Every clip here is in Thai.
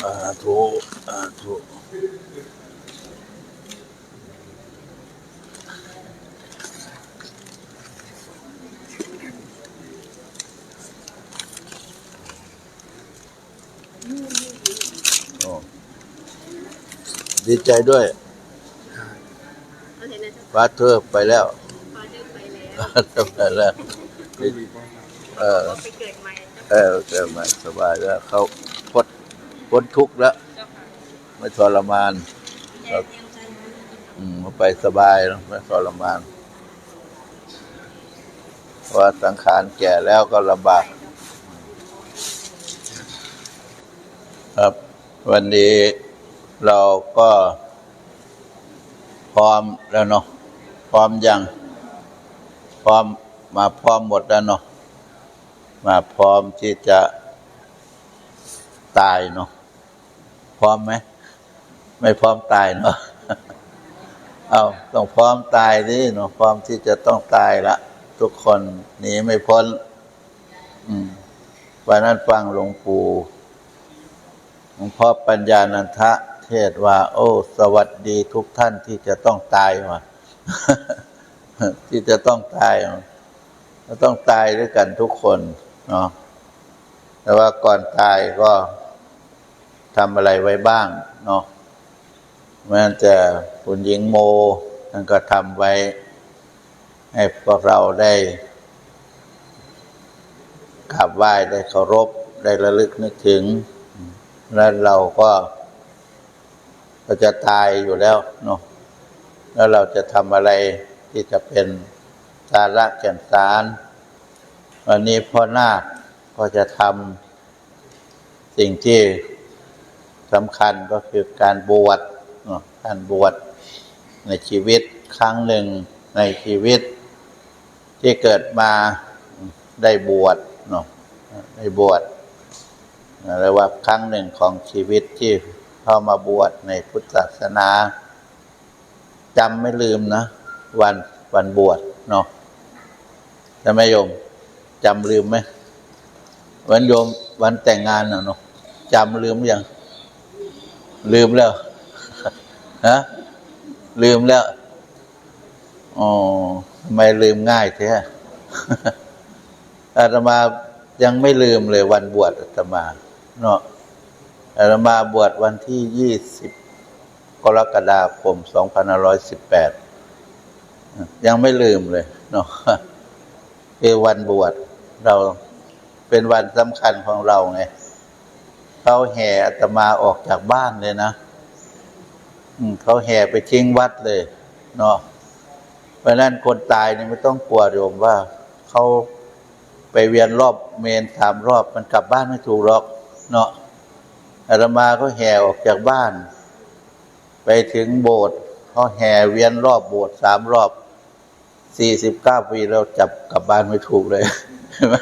สาธุสาธุโอ้ดีใจด้วยเอาเห็นนะเจ้าฟาเธอร์ไปแล้วพอเดินไปแล้วฟาเธอร์ไปแล้วเออก็ไปเกิดใหม่เจ้าเออเกิดมาสบายแล้วเขา พ้นทุกข์แล้ว ไม่ทรมานอืมไปสบายแล้วไม่ทรมานว่าสังขารแก่แล้วก็ลำบาก ครับ วันนี้เราก็พร้อมแล้วเนาะพร้อมยังพร้อมมาพร้อมหมดแล้วเนาะมาพร้อมที่จะตายเนาะ พร้อมไหมไม่พร้อมตายเนาะเอาต้องพร้อมตายดิเนาะพร้อมที่จะต้องตายละทุกคนหนีไม่พ้น อืมวันนั้นฟังหลวงปู่หลวงพ่อปัญญานันทะ เทศน์ว่า โอ้ สวัสดีทุกท่านที่จะต้องตายว่ะที่จะต้องตายว่ะก็ต้องตายด้วยกันทุกคนเนาะแต่ว่าก่อนตายก็ ทำอะไรไว้บ้างเนาะแม้แต่คุณหญิงโมท่านก็ทำไว้ ให้พวกเราได้กราบไหว้ได้เคารพได้ระลึกนึกถึง แล้วเราก็ก็จะตายอยู่แล้วเนาะแล้วเราจะทำอะไรที่จะเป็นสาระแก่นสารวันนี้พ่อนาคก็จะทำสิ่งที่ สำคัญก็คือการบวชการบวชในชีวิตครั้งหนึ่งในชีวิต ที่เกิดมาได้บวชเนาะได้บวชเรียกว่าครั้งหนึ่งของชีวิตที่เข้ามาบวชในพุทธศาสนาจำไม่ลืมนะ วันวันบวชเนาะจะไม่โยมจำลืมไหมวันโยมวันแต่งงานเนาะจำลืมยัง ลืมแล้วฮะลืมแล้วอ๋อทำไมลืมง่ายแท้อาตมายังไม่ลืมเลยวันบวชอาตมาเนาะอาตมาบวชวันที่ยี่สิบกรกฎาคมสองพันร้อยสิบแปดยังไม่ลืมเลยเนาะคือวันบวชเราเป็นวันสำคัญของเราไง เขาแห่อาตมาออกจากบ้านเลยนะเขาแห่ไปทิ้งวัดเลยเนาะเพราะฉะนั้นคนตายนี่ไม่ต้องกลัวโยมว่าเขาไปเวียนรอบเมนสามรอบมันกลับบ้านไม่ถูกหรอก เนาะอาตมาก็แห่ออกจากบ้าน ไปถึงโบสถ์เขาแห่เวียนรอบโบสถ์สามรอบสี่สิบเก้าปีเราจับกลับบ้านไม่ถูกเลยใช่ไหม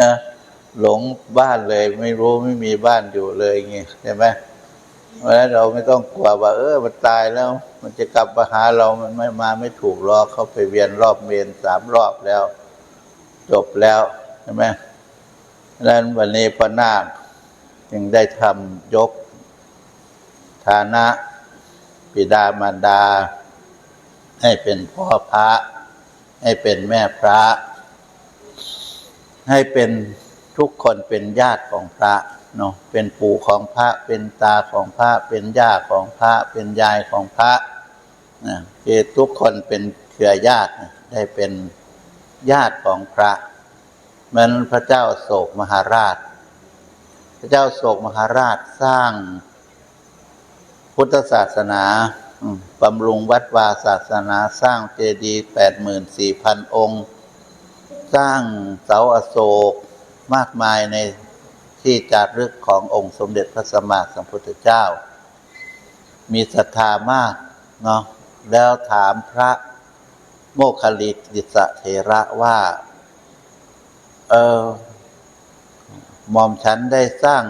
นะ หลงบ้านเลย ไม่รู้ไม่มีบ้านอยู่เลยอย่างงี้ใช่ไหมเพราะฉะนั้นเราไม่ต้องกลัวว่า เออมันตายแล้ว มันจะกลับมาหาเรามันไม่มาไม่ถูกหรอกเขาไปเวียนรอบเมนสามรอบแล้ว จบแล้วใช่ไหมดังนั้นวันนี้พระนาคจึงได้ทำยก ฐานะปิดามารดา ให้เป็นพ่อพระ ให้เป็นแม่พระ ให้เป็น ทุกคนเป็นญาติของพระเนาะเป็นปู่ของพระ เป็นตาของพระ เป็นย่าของพระ เป็นยายของพระนะคือทุกคนเป็นเครือญาติได้เป็นญาติของพระเหมือนพระเจ้าโศกมหาราช พระเจ้าโศกมหาราชสร้าง พุทธศาสนาบำรุงวัดวาศาสนาสร้างเจดีย์แปดหมื่นสี่พันองค์ สร้างเสาอโศก มากมายในที่จารึกขององค์สมเด็จพระสัมมาสัมพุทธเจ้า มีศรัทธามากเนาะแล้วถามพระโมคคัลลิดิสเถระว่า เออหม่อมฉันได้สร้าง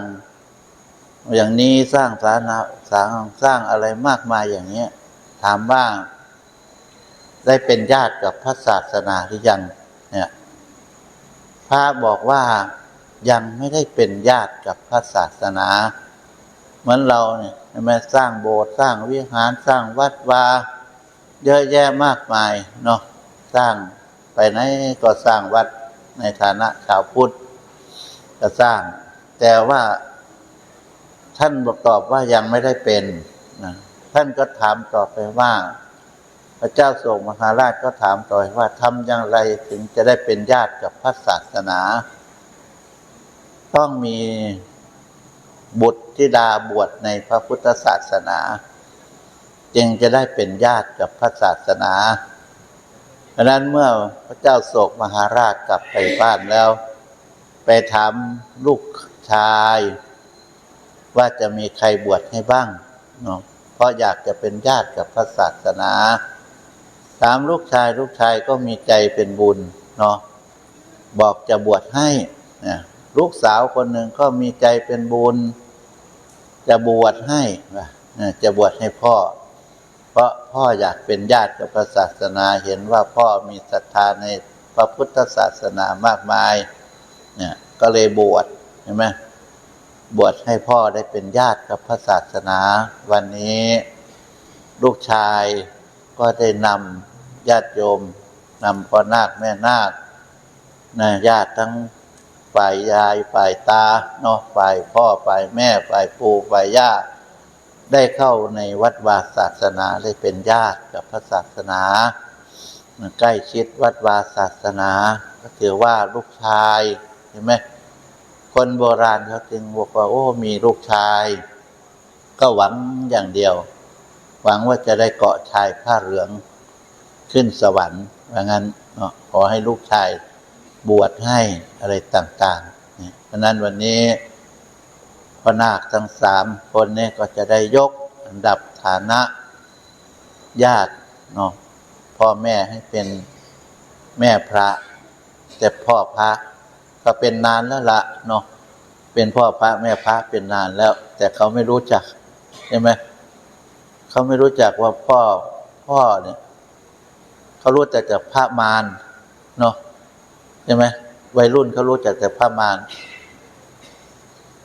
อย่างนี้สร้างสานาสร้างสร้างอะไรมากมายอย่างเนี้ย ถามว่า ได้เป็นญาติกับพระศาสนาหรือยัง ระบอกว่ายังไม่ได้เป็นญาติกับพระศาสนา เหมือนเราเนี่ยใช่ไมสร้างโบสถ์สร้างวิหารสร้างวัดวาเยอะแยะมากมายเนาะสร้างไปไหนก็สร้างวัดในฐานะชาวพุทธก็สร้าง แต่ว่าท่านบอกตอบว่ายังไม่ได้เป็นนะท่านก็ถามต่อไปว่า ระเจ้าทรงมหาราชก็ถามต่อไปว่าทำอย่างไรถึงจะได้เป็นญาติกับพระศาสนา ต้องมีบุตรธิดาบวชในพระพุทธศาสนา จึงจะได้เป็นญาติกับพระศาสนาดังนั้นเมื่อพระเจ้าโศกมหาราชกลับไปบ้านแล้ว ไปถามลูกชาย ว่าจะมีใครบวชให้บ้างเนาะเพราะอยากจะเป็นญาติกับพระศาสนา ถามลูกชายลูกชายก็มีใจเป็นบุญเนาะบอกจะบวชให้นะลูกสาวคนหนึ่งก็มีใจเป็นบุญ จะบวชให้นะจะบวชให้พ่อ เพราะพ่ออยากเป็นญาติกับพระศาสนาเห็นว่าพ่อมีศรัทธาในพระพุทธศาสนามากมาย เนี่ย ก็เลยบวชเห็นไหมบวชให้พ่อได้เป็นญาติกับพระศาสนา วันนี้ ลูกชายก็ได้นำ ญาติโยมนำพ่อนาคแม่นาคนะญาติทั้งฝ่ายยายฝ่ายตาเนาะฝ่ายพ่อฝ่ายแม่ฝ่ายปู่ฝ่ายย่าได้เข้าในวัดวาศาสนาได้เป็นญาติกับพระศาสนา ใกล้ชิดวัดวาศาสนา ก็ถือว่าลูกชายเห็นไหมคนโบราณเขาจึงบอกว่าโอ้มีลูกชาย ก็หวังอย่างเดียว หวังว่าจะได้เกาะชายผ้าเหลือง ขึ้นสวรรค์ว่างั้นเนาขอให้ลูกชายบวชให้อะไรต่างๆเนี่ยเพราะนั้นวันนี้พ่อนาคทั้งสามคนนี้ก็จะได้ยกอันดับฐานะญาติเนาะพ่อแม่ให้เป็นแม่พระ แต่พ่อพระก็เป็นนานแล้วละเนาะเป็นพ่อพระแม่พระเป็นนานแล้ว แต่เขาไม่รู้จักใช่ไหมเขาไม่รู้จักว่าพ่อพ่อเนี่ย เขารู้แต่จากพระมารเนาะใช่ไหมวัยรุ่นเขารู้จักแต่พระมาร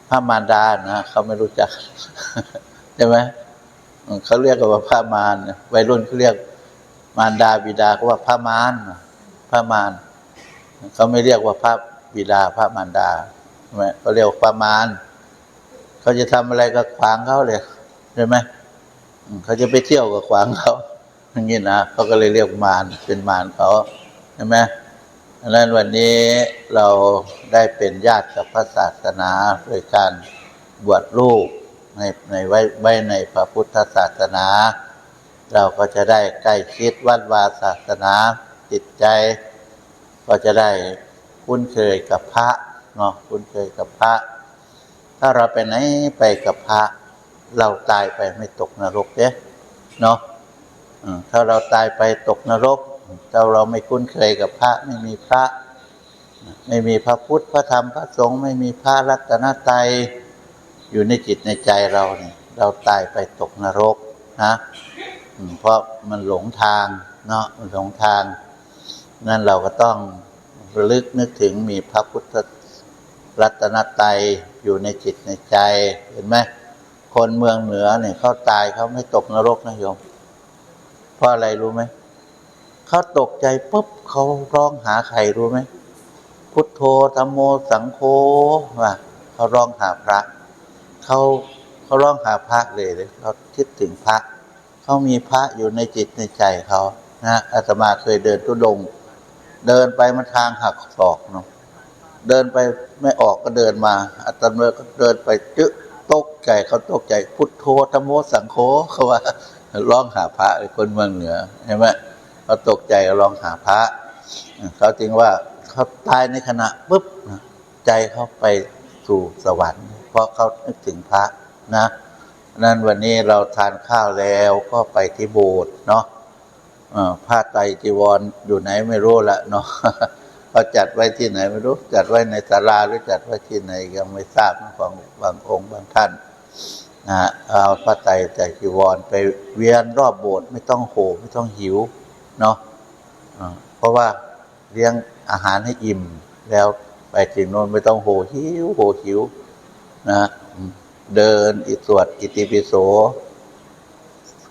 พระมารดานะเขาไม่รู้จักใช่ไหมเขาเรียกกันว่าพระมารวัยรุ่นเขาเรียกมารดาบิดาก็ว่าพระมารพระมารเขาไม่เรียกว่าพระบิดาพระมารดาใช่ไหมเขาเรียกว่าพระมารเขาจะทำอะไรก็ขวางเขาเลยใช่ไหมอืมเขาจะไปเที่ยวก็ขวางเขา อย่างนี้นะเขาก็เลยเรียกมารเป็นมารเขาใช่ไหมดังนั้นวันนี้เราได้เป็นญาติกับพระศาสนาโดยการบวชลูกในในไว้ไว้ในพระพุทธศาสนา เราก็จะได้ใกล้ชิดวัดวาศาสนาจิตใจ ก็จะได้คุ้นเคยกับพระเนาะคุ้นเคยกับพระ ถ้าเราไปไหนไปกับพระ เราตายไปไม่ตกนรกเด้เนาะ ถ้าเราตายไปตกนรก ถ้าเราไม่คุ้นเคยกับพระไม่มีพระ ไม่มีพระพุทธพระธรรมพระสงฆ์ไม่มีพระรัตนตรัยอยู่ในจิตในใจเราเนี่ย เราตายไปตกนรกนะเพราะมันหลงทางเนาะมันหลงทาง นั่นเราก็ต้องระลึกนึกถึงมีพระพุทธรัตนตรัยอยู่ในจิตในใจ เห็นไหมคนเมืองเหนือเนี่ยเขาตายเขาไม่ตกนรกนะโยม เพราะอะไรรู้ไหมเขาตกใจปุ๊บเขาร้องหาใครรู้ไหมพุทโธธรรมโมสังโฆว่าเขาร้องหาพระเขาเขาร้องหาพระเลยเลยเขาคิดถึงพระเขามีพระอยู่ในจิตในใจเขานะอาตมาเคยเดินทุดง เดินไปมันทางหักศอกเนาะเดินไปไม่ออกก็เดินมาอาตมาก็เดินไปจึ๊ตกใจเขาตกใจ พุทโธธรรมโมสังโฆเขาว่า ร้องหาพระคนเมืองเหนือใช่ไหมเขาตกใจร้องหาพระเขาจึงว่าเขาตายในขณะปุ๊บใจเขาไปสู่สวรรค์ เพราะเขานึกถึงพระนะนั้นวันนี้เราทานข้าวแล้วก็ไปที่โบสถ์เนาะผ้าไตจีวรอยู่ไหนไม่รู้ละเนาะเขาจัดไว้ที่ไหนไม่รู้ จัดไว้ในศาลาหรือจัดไว้ที่ไหนก็ไม่ทราบนะบางบางองค์บางท่าน นะเอาพระไตรแต่จีวรไปเวียนรอบโบสถ์ไม่ต้องโหไม่ต้องหิวเนาะเพราะว่าเลี้ยงอาหารให้อิ่ม แล้วไปถึงโน่นไม่ต้องโหหิวโหหิวนะเดินอิสวดอิติปิโส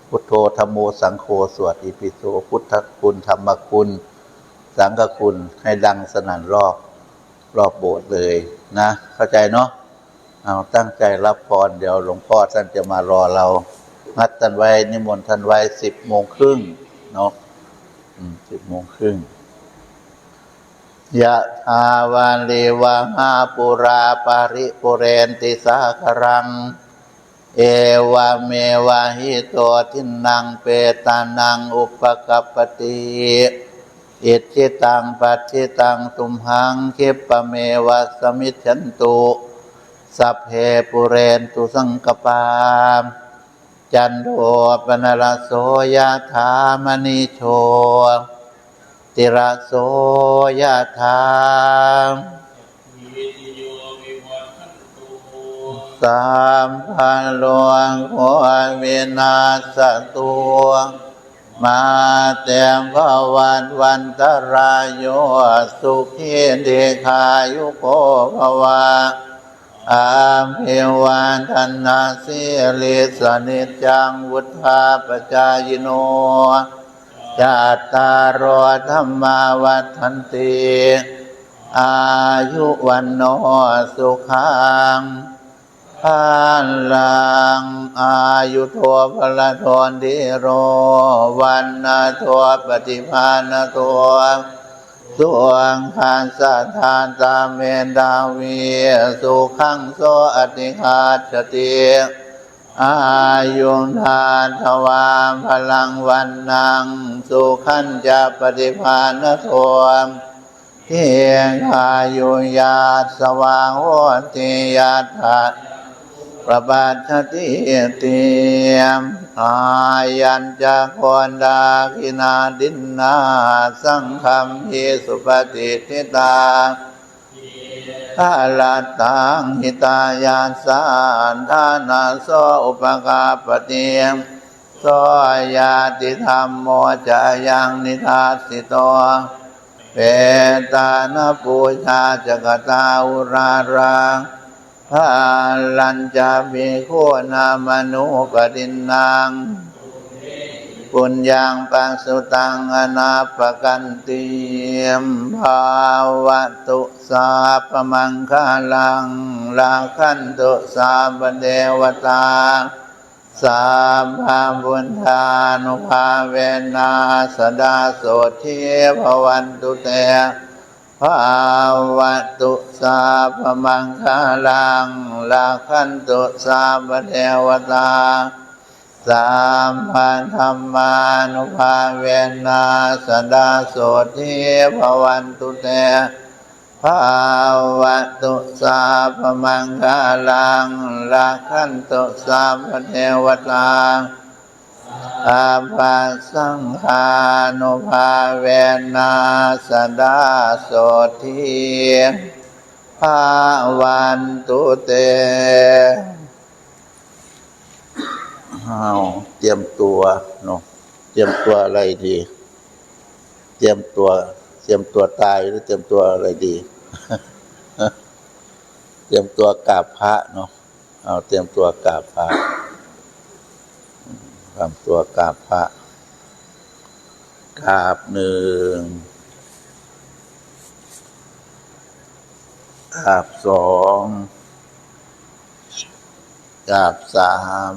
พุทโธธรรมโมสังโฆสวดอิติปิโส พุทธคุณธรรมคุณ สังฆคุณให้ดังสนั่นรอบรอบโบสถ์เลยนะ เข้าใจเนาะ เอาตั้งใจรับพรเดี๋ยวหลวงพ่อท่านจะมารอเรานัดท่านไว้นิมนต์ท่านไว้สิบโมงครึ่งเนาะสิบโมงครึ่งยะทาวาลีวาหาปุราปาริปุเรนติสาครัง เอวาเมวะหิโตทินังเปตานังอุปกัปติอิจิตังปัจจิตังตุมหังคิปะเมวะสมิจฉันตุ สัพเพปุเรนตุสังกปาจันโทปนรโสยะถามณิโชติระโสยะถาสามพันหลวงหัววินาศตัวมาเต็มพวันวันตรายโยสุขีเดคายุโกภวา อาภิวันธนาสิลิสนิจังวุธาปจายโนจัตตารโอธรรมาวัฏันติอายุวันโนสุขังพานลังอายุทวพละทนดิโรวันนาทวปฏิภาณทว สวงคานสัทธานตามเมนดาวีสุขังโสอติคาชติอายุทานทวามพลังวันนัง สุขันจะปฏิภาณทัวเทียงอายุยาสว่างโหติยาตา ประบาชติเตียมอายัญจะคนดาคินาดินนาสังคำฮิสุปฏิทิตาอาลาตังหิตายาสานทานาโสอุปกาปเตียมโสยาติธรรมโมจะยังนิทาสิโตเปตานาปูชาจกตาอุรารา พาลัญจะมีโคนามนุปดินนางปุญญังปังสุตังอนาปกันติมภาวตุสาปมังคาลังลาคันตุสาบเดวตา สาภาบุญทานุภาเวนาสดาโสทีภวันตุเต ภาวะตุสาพมังคาลังลาคันตุสาบเทวตาสามพันธรรมานุภาเวนาสดาโสทีภวันตุเตภาวะตุสาพมังคาลังลาคันตุสาพเทวตา อาภาสังฆานุภาเวนัสดาโสทีภาวันตุเตเอาเตรียมตัวเนาะเตรียมตัวอะไรดี เตรียมตัว เตรียมตัวตายหรือเตรียมตัวอะไรดี เตรียมตัวกราบพระเนาะเอาเตรียมตัวกราบพระ ทำตัวกราบพระกราบหนึ่งกราบสองกราบสาม